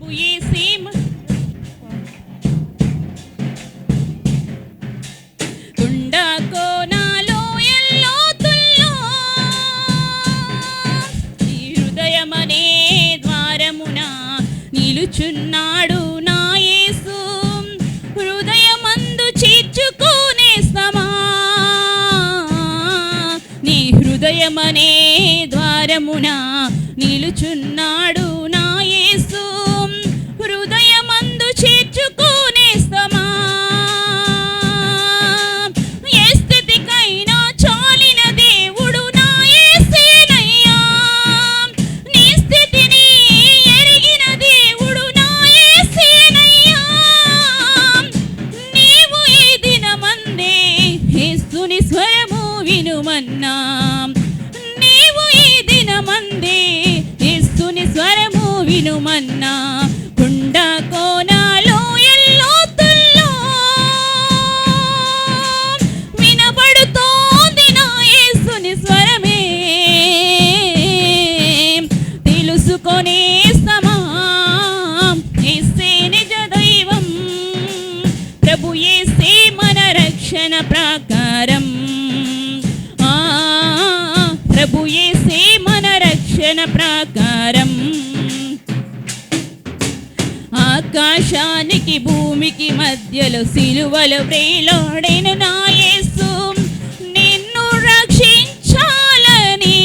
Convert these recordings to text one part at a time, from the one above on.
ప్రభు యేసే మ- కుండ కోనాలో నీ హృదయమనే ద్వారమున నిలుచున్నాడు నా యేసు. హృదయమందు చేర్చుకునే సమా. నీ హృదయమనే ద్వారమున నిలుచున్నాడు స్వరము వినుమన్నా. నీవు ఈ దినమందే యేసుని స్వరము వినుమన్నా. కుండ కోనాలో ఎల్లోతుల్లో వినబడుతోంది నా యేసుని స్వరమే. తెలుసుకొనే సమా యేసే నిజ దైవం. ప్రభు యేసే మన రక్షణ ప్రాకారం. ఆకాశానికి భూమికి మధ్యలో సిలువలు వేలాడేను నా యేసు. నిన్ను రక్షించాలని.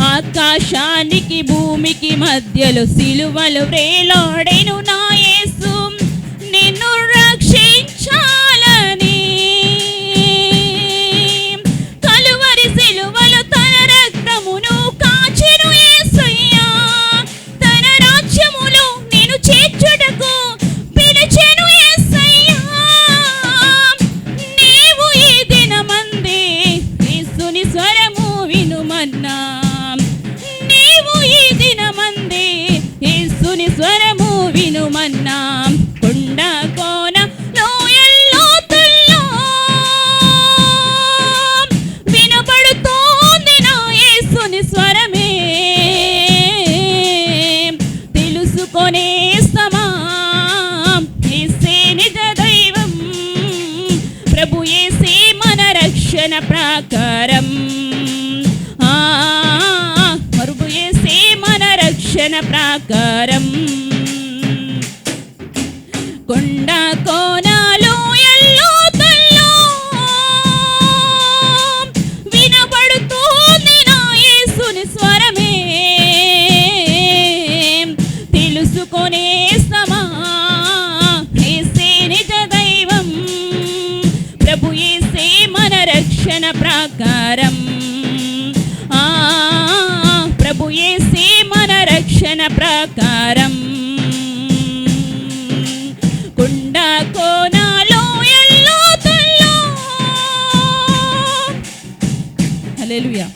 ఆకాశానికి భూమికి మధ్యలో సిలువలు వేలాడేను నా దేవుని స్వరము వినుమన్నా. నీవు ఈ దినమందే యేసుని స్వరము వినుమన్నా. కొండ కోన లోయల్లోతుల్లో వినపడుతోంది నా యేసుని స్వరమే. తెలుసుకొనే సమా. నిజ దైవం. రక్షణ ప్రాకారం. ఆ ప్రభు యేసే మన రక్షణ ప్రాకారం. కొండ కోనాలో ఎల్లోతుల్లో వినబడుతోంది నా యేసుని స్వరమే. తెలుసుకొనే వచన ప్రాకారం. ఆ ప్రభు యేసే మన రక్షణ ప్రాకారం. కుండ కోనాలో ఎల్లో తల్లో. హల్లెలూయా.